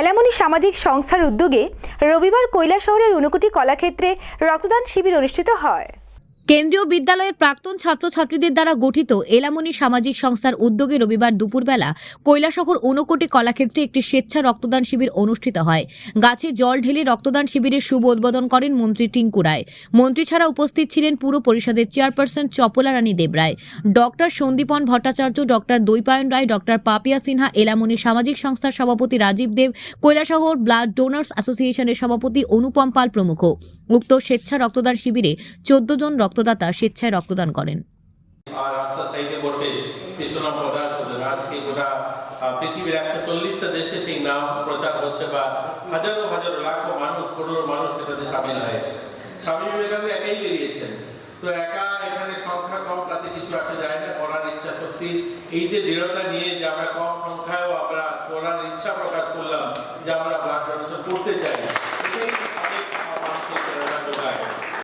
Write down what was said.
এলামনি সামাজিক সংস্থার উদ্যোগে রবিবার কৈলা শহরের ঊনকোটি কলাক্ষেত্রে রক্তদান শিবির অনুষ্ঠিত হয়। কেন্দ্রীয় বিদ্যালয়ের প্রাক্তন ছাত্রছাত্রীদের দ্বারা গঠিত এলামনি সামাজিক সংস্থার উদ্যোগে রবিবার দুপুরবেলা কৈলাসহর ঊনকোটি কলাক্ষেত্রে একটি স্বেচ্ছা রক্তদান শিবির অনুষ্ঠিত হয়। গাছে জল ঢেলে রক্তদান শিবিরের শুভ উদ্বোধন করেন মন্ত্রী টিঙ্কু রায়। মন্ত্রী ছাড়া উপস্থিত ছিলেন পুরো পরিষদের chairperson Chapala Rani Debroy doctor Sandipan Bhattacharya, doctor Dwaipayan Roy, doctor Papiya Sinha, alumni সামাজিক সংস্থার সভাপতি রাজীব দেব, কৈলাসহর ব্লাড ডোনার্স অ্যাসোসিয়েশনের সভাপতি অনুপম পাল প্রমুখ। উক্ত স্বেচ্ছা রক্তদান শিবিরে চোদ্দ জন রক্তদাতা স্বেচ্ছায় রক্তদান করেন। পৃথিবীর একশো চল্লিশটা দেশে সেই নাম প্রচার হচ্ছে বা হাজারো হাজারো লাখো মানুষ করোড় মানুষ এটাতে সামিল হয়েছে। স্বামী বিবেকানন্দ একাই বেরিয়েছেন। তো একা এখানে সংখ্যা কম, তাতে কিছু আসে যায় না করার ইচ্ছা শক্তি এই যে দৃঢ়তা নিয়ে যে আমরা কম সংখ্যায়ও আমরা করার ইচ্ছা প্রকাশ করলাম যে আমরা ব্লাড ডোনেশন করতে চাই।